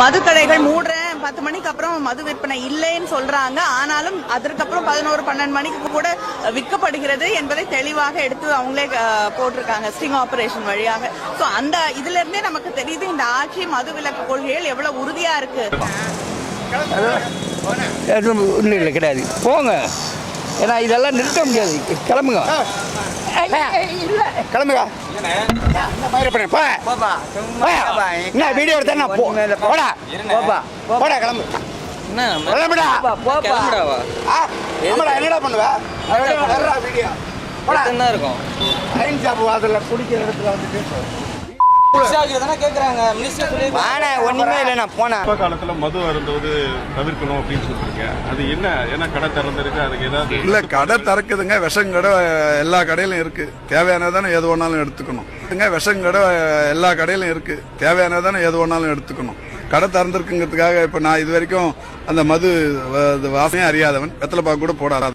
மதுக்கடைகள் மூடுறேன். பத்து மணிக்கு அப்புறம் மது விற்பனை இல்லைன்னு சொல்றாங்க. ஆனாலும் அதற்கப்புறம் பதினோரு பன்னெண்டு மணிக்கு கூட விற்கப்படுகிறது என்பதை தெளிவாக எடுத்து அவங்களே போட்டிருக்காங்க ஸ்டிங் ஆபரேஷன் வழியாக. ஸோ அந்த இதுல இருந்தே நமக்கு தெரியுது இந்த ஆட்சி மது விலக்கு கொள்கைகள் எவ்வளவு உறுதியா இருக்கு. ஒன்றும் இல்லை கிடையாது. போங்க. ஏன்னா இதெல்லாம் நிறுத்த முடியாது. கிளம்புங்க. இல்லை. கிளம்புங்க. என்ன வீடியோ எடுத்தா நான் போடா. போடா கிளம்பு. என்னடா பண்ணுவ? அதோட வர்றா வீடியோ. போடா. தான் இருக்கும்? ஐன் ஷாப் வாசல்ல குடிக்கிற இடத்துல வாணே ஒன்றுமே இல்லை நான் போனேன் அப்பா காலத்துல மது அருந்துவது தவிர்க்கணும் அப்படின்னு சொல்றீங்க அது என்ன? ஏன்னா கடை திறந்திருக்கு அதுக்கு ஏதாவது இல்ல கடை திறக்குதுங்க. விஷம் கடை எல்லா கடையிலும் இருக்கு. தேவையானதானே எது வேணாலும் எடுத்துக்கணும். விஷம் கடை எல்லா கடையிலும் இருக்கு. தேவையானதானே எது வேணாலும் எடுத்துக்கணும். கடை திறந்திருக்குங்கிறதுக்காக இப்ப நான் இது வரைக்கும் அந்த மது வ- வாசனையே அறியாதவன். வெத்தலை பாக்கு கூட போடாத.